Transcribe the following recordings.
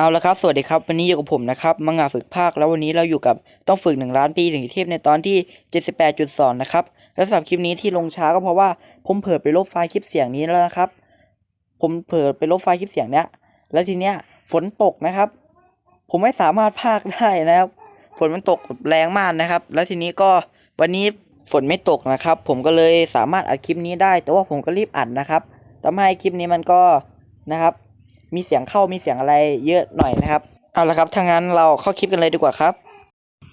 เอาละครับ สวัสดีครับ วันนี้อยู่กับผมนะครับ มังงะฝึกภาค แล้ววันนี้เราอยู่กับต้องฝึก 1 ล้านปีถึงเทพในตอนที่ 78.2 นะครับ และสำหรับคลิปนี้ที่ลงช้าก็เพราะว่าผมเผลอไปลบไฟล์คลิปเสียงนี้แล้วนะครับ ผมเผลอไปลบไฟล์คลิปเสียงเนี้ย แล้วทีเนี้ยฝนตกนะครับ ผมไม่สามารถพากได้นะครับ ฝนมันตกแรงมากนะครับ แล้วทีนี้ก็วันนี้ฝนไม่ตกนะครับ ผมก็เลยสามารถอัดคลิปนี้ได้ แต่ว่าผมก็รีบอัดนะครับทำให้คลิปนี้มันก็นะครับ มีเสียงเข้ามีเสียงอะไรเยอะหน่อยนะครับ เอาละครับถ้างั้นเราเข้าคลิปกันเลยดีกว่าครับ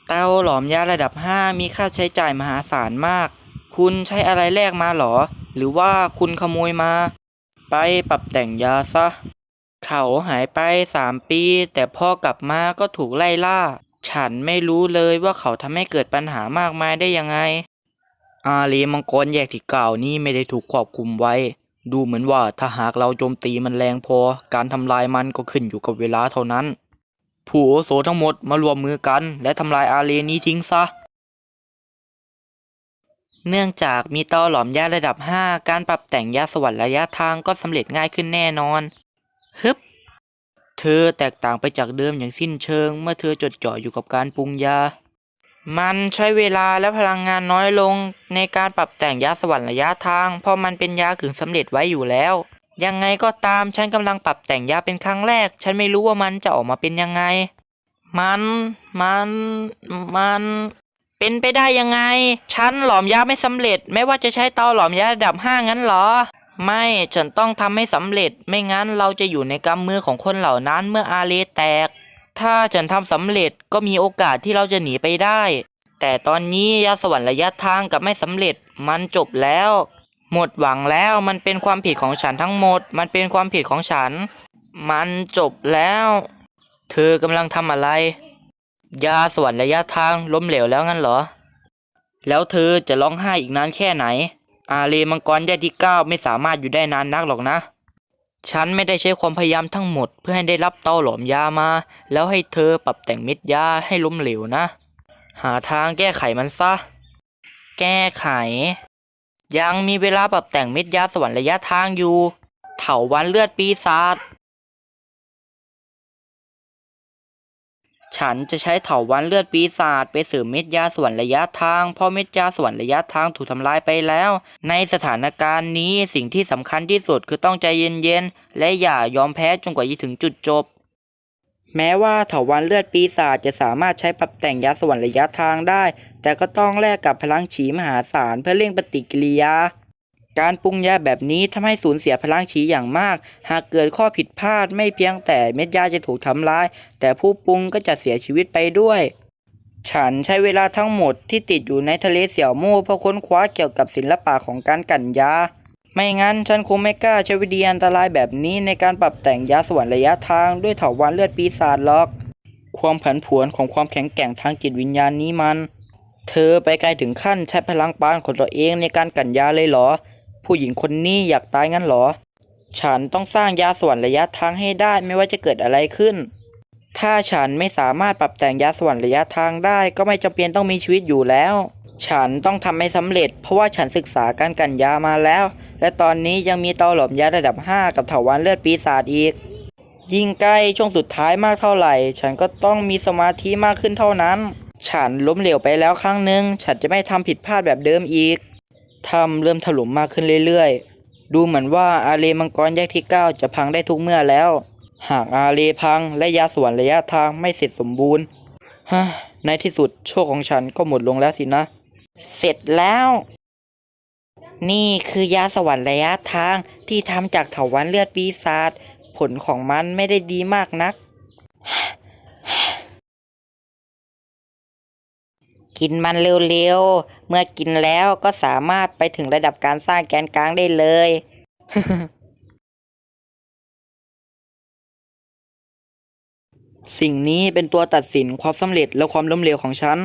เตาหลอมยาระดับ 5 มีค่าใช้จ่ายมหาศาลมาก คุณใช้อะไรแลกมาหรอ หรือว่าคุณขโมยมา ไปปรับแต่งยาซะ เขาหายไปสามปี แต่พ่อกลับมาก็ถูกไล่ล่า ฉันไม่รู้เลยว่าเขาทำให้เกิดปัญหามากมายได้ยังไงอาลีมังกรแยกที่เก่านี้ไม่ได้ถูกควบคุมไว้ ดูเหมือนว่าถ้าหากเราโจมตีมันแรงพอ การทำลายมันก็ขึ้นอยู่กับเวลาเท่านั้น ผู้อโสทั้งหมดมารวมมือกัน และทำลายอาเลนี้ทิ้งซะ เนื่องจากมีเตาหลอมยาระดับ 5 การปรับแต่งยาสวรรค์ระยะทางก็สำเร็จง่ายขึ้นแน่นอนฮึบเธอแตกต่างไปจากเดิมอย่างสิ้นเชิง เมื่อเธอจดจ่ออยู่กับการปรุงยา มันใช้เวลาและพลังงานน้อยลงในการปรับแต่งยาสวรรค์ระยะทาง เพราะมันเป็นยากึ่งสำเร็จไว้อยู่แล้ว ยังไงก็ตามฉันกำลังปรับแต่งยาเป็นครั้งแรก ฉันไม่รู้ว่ามันจะออกมาเป็นยังไง มัน มัน มัน เป็นไปได้ยังไง ฉันหลอมยาไม่สำเร็จ ไม่ว่าจะใช้เตาหลอมยาระดับห้างั้นเหรอ ไม่ฉันต้องทำให้สำเร็จ ไม่งั้นเราจะอยู่ในกำมือของคนเหล่านั้นเมื่ออาเลแตก ถ้าฉันทำสำเร็จก็มีโอกาสที่เราจะหนีไปได้ แต่ตอนนี้ยาสวรรค์ระยะทางกับไม่สำเร็จมันจบแล้ว หมดหวังแล้วมันเป็นความผิดของฉันทั้งหมด มันเป็นความผิดของฉัน มันจบแล้ว เธอกำลังทำอะไร ยาสวรรค์ระยะทางล้มเหลวแล้วงั้นเหรอ แล้วเธอจะร้องไห้อีกนานแค่ไหน อาเลมังกรยกที่เก้าไม่สามารถอยู่ได้นานนักหรอกนะ ฉันไม่ได้ใช้ความพยายามทั้งหมด เพื่อให้ได้รับเตาหลอมยามา แล้วให้เธอปรับแต่งเม็ดยาให้ล้มเหลวนะ หาทางแก้ไขมันซะ แก้ไข ยังมีเวลาปรับแต่งเม็ดยาสวรรค์ระยะทางอยู่ เถาวันเลือดปีศาจ ฉันจะใช้เถาวันเลือดปีศาจไปเสริมเม็ดยาส่วรระยะทางเพราะเม็ดยาส่วรระยะทางถูกทำลายไปแล้ว ในสถานการณ์นี้สิ่งที่สำคัญที่สุดคือต้องใจเย็นๆ และอย่ายอมแพ้จนกว่าจะถึงจุดจบ แม้ว่าเถาวันเลือดปีศาจจะสามารถใช้ปรับแต่งยาส่วรรค์ระยะทางได้ แต่ก็ต้องแลกกับพลังฉีมหาศาลเพื่อเร่งปฏิกิริยา การปรุงยาแบบนี้ทำให้สูญเสียพลังฉีอย่างมาก หากเกิดข้อผิดพลาดไม่เพียงแต่เม็ดยาจะถูกทำลาย แต่ผู้ปรุงก็จะเสียชีวิตไปด้วยฉันใช้เวลาทั้งหมดที่ติดอยู่ในทะเลเสี่ยวมู่เพื่อค้นคว้าเกี่ยวกับศิลปะของการกั่นยา ไม่งั้นฉันคงไม่กล้าใช้วิธีอันตรายแบบนี้ในการปรับแต่งยาสวรรค์ระยะทางด้วยเถาวัลย์เลือดปีศาจหรอก ความผันผวนของความแข็งแกร่งทางจิตวิญญาณนี้มัน เธอไปไกลถึงขั้นใช้พลังปานของตัวเองในการกั่นยาเลยเหรอ ผู้หญิงคนนี้อยากตายงั้นหรอ ฉันต้องสร้างยาสวรระยะทางให้ได้ไม่ว่าจะเกิดอะไรขึ้น ถ้าฉันไม่สามารถปรับแต่งยาสวรระยะทางได้ก็ไม่จำเป็นต้องมีชีวิตอยู่แล้ว ฉันต้องทำให้สำเร็จ เพราะว่าฉันศึกษาการกันยามาแล้ว และตอนนี้ยังมีเตาหลอมยาระดับ 5 กับเถาวัลย์เลือดปีศาจอีก ยิ่งใกล้ช่วงสุดท้ายมากเท่าไหร่ ฉันก็ต้องมีสมาธิมากขึ้นเท่านั้น ฉันล้มเหลวไปแล้วครั้งหนึ่งฉันจะไม่ทำผิดพลาดแบบเดิมอีก ถ้ำเริ่มถล่มมากขึ้นเรื่อยๆ ดูเหมือนว่าอาเลมังกรแยกที่ 9 จะพังได้ทุกเมื่อแล้ว หากอาเลพังและยาสวรรค์ระยะทางไม่เสร็จสมบูรณ์ฮะในที่สุดโชคของฉันก็หมดลงแล้วสินะ เสร็จแล้ว นี่คือยาสวรรค์ระยะทางที่ทำจากเถาวัลย์เลือดปีศาจผลของมันไม่ได้ดีมากนัก กินมันเร็วๆ เมื่อกินแล้วก็สามารถไปถึงระดับการสร้างแกนกลางได้เลย สิ่งนี้เป็นตัวตัดสินความสำเร็จและความล้มเหลวของฉัน